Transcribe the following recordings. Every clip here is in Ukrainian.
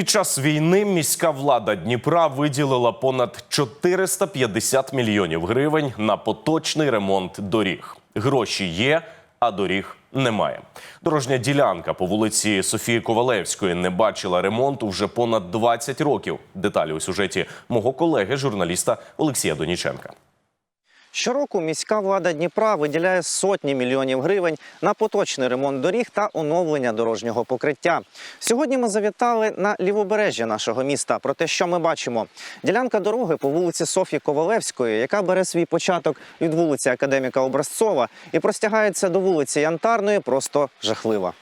Під час війни міська влада Дніпра виділила понад 450 мільйонів гривень на поточний ремонт доріг. Гроші є, а доріг немає. Дорожня ділянка по вулиці Софії Ковалевської не бачила ремонту вже понад 20 років. Деталі у сюжеті мого колеги, журналіста Олексія Доніченка. Щороку міська влада Дніпра виділяє сотні мільйонів гривень на поточний ремонт доріг та оновлення дорожнього покриття. Сьогодні ми завітали на лівобережжя нашого міста. Про те, що ми бачимо, ділянка дороги по вулиці Софії Ковалевської, яка бере свій початок від вулиці Академіка Образцова і простягається до вулиці Янтарної, просто жахлива.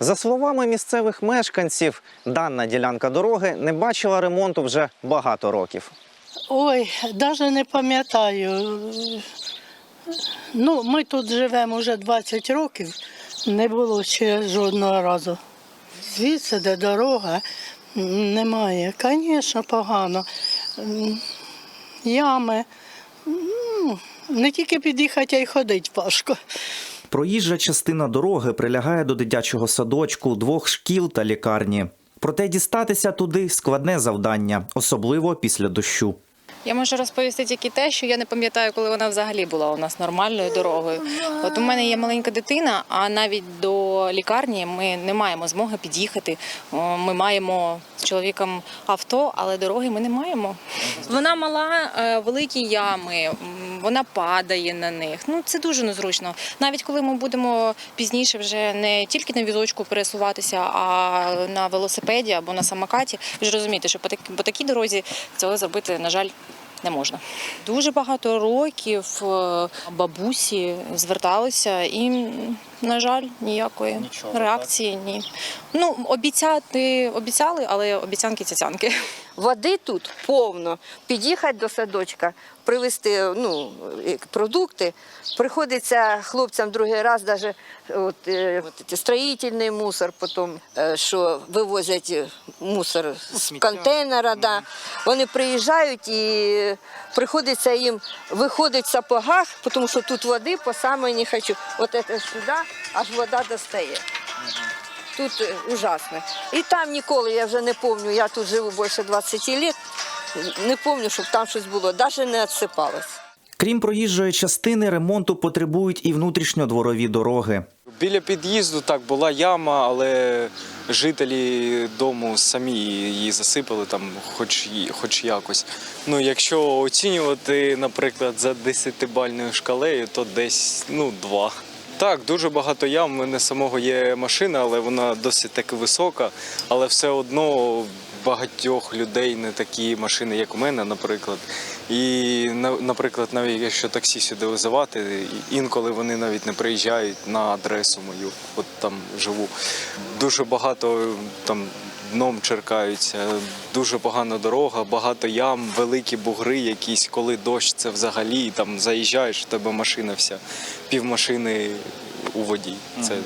За словами місцевих мешканців, дана ділянка дороги не бачила ремонту вже багато років. Ой, навіть не пам'ятаю. Ну, ми тут живемо вже 20 років, не було ще жодного разу. Звідси, де дорога, немає. Звісно, погано. Ями. Не тільки під'їхати, а й ходити важко. Проїжджа частина дороги прилягає до дитячого садочку, двох шкіл та лікарні. Проте дістатися туди складне завдання, особливо після дощу. Я можу розповісти тільки те, що я не пам'ятаю, коли вона взагалі була у нас нормальною дорогою. От у мене є маленька дитина, а навіть до лікарні ми не маємо змоги під'їхати. Ми маємо з чоловіком авто, але дороги ми не маємо. Вона мала, е, великі ями, вона падає на них. Ну це дуже незручно. Навіть коли ми будемо пізніше вже не тільки на візочку пересуватися, а на велосипеді або на самокаті, ви ж розумієте, що по такій, по такій дорозі цього зробити, на жаль, не можна. Дуже багато років е, бабусі зверталися і, на жаль, ніякої реакції ні. Ну, обіцяти обіцяли, але обіцянки цяцянки. Води тут повно. Під'їхати до садочка, привезти ну, е, продукти. Приходиться хлопцям другий раз даже от, е, от, строїтельний мусор, потім, е, що вивозять е, мусор з контейнера. Да. Вони приїжджають і приходиться їм виходить в сапогах, тому що тут води по самої не хочу. От це сюди аж вода достає. Тут е, ужасно. І там ніколи, я вже не пам'ятаю, я тут живу більше 20 років, не пам'ятаю, щоб там щось було, навіть не відсипалось. Крім проїжджої частини, ремонту потребують і внутрішньодворові дороги. Біля під'їзду так була яма, але жителі дому самі її засипали там, хоч хоч якось. Ну, якщо оцінювати, наприклад, за 10-бальною шкалею, то десь ну, два. Так, дуже багато ям. У мене самого є машина, але вона досить таки висока. Але все одно багатьох людей не такі машини, як у мене, наприклад. І, наприклад, навіть якщо таксі сюди визивати, інколи вони навіть не приїжджають на адресу мою, от там живу. Дуже багато там дном черкаються, дуже погана дорога, багато ям, великі бугри якісь, коли дощ, це взагалі там заїжджаєш, в тебе машина вся, півмашини у воді. Це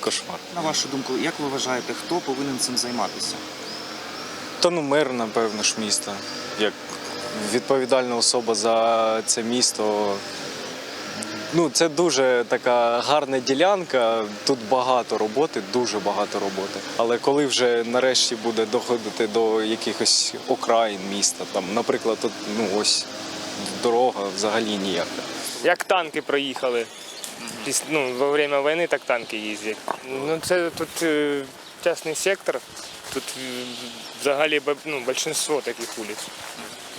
кошмар. На вашу думку, як ви вважаєте, хто повинен цим займатися? Та ну мер, напевно ж, міста. Як відповідальна особа за це місто. Ну, це дуже така гарна ділянка. Тут багато роботи, дуже багато роботи. Але коли вже нарешті буде доходити до якихось окраїн міста, там, наприклад, тут ну ось дорога взагалі ніяка. Як танки проїхали. Піс- Ну, во время війни так танки їздять. Ну, це тут е, частний сектор, тут е, взагалі ну, большинство таких вулиць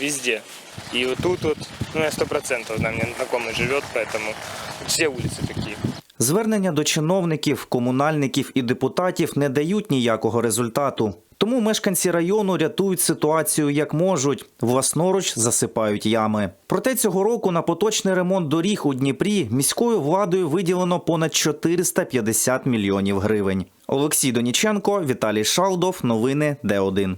Везде. И вот тут вот, ну, я сто процентов, да, мне знакомый живет, поэтому все улицы такие. Звернення до чиновників, комунальників і депутатів не дають ніякого результату. Тому мешканці району рятують ситуацію як можуть, власноруч засипають ями. Проте цього року на поточний ремонт доріг у Дніпрі міською владою виділено понад 450 мільйонів гривень. Олексій Доніченко, Віталій Шалдов. Новини Д1.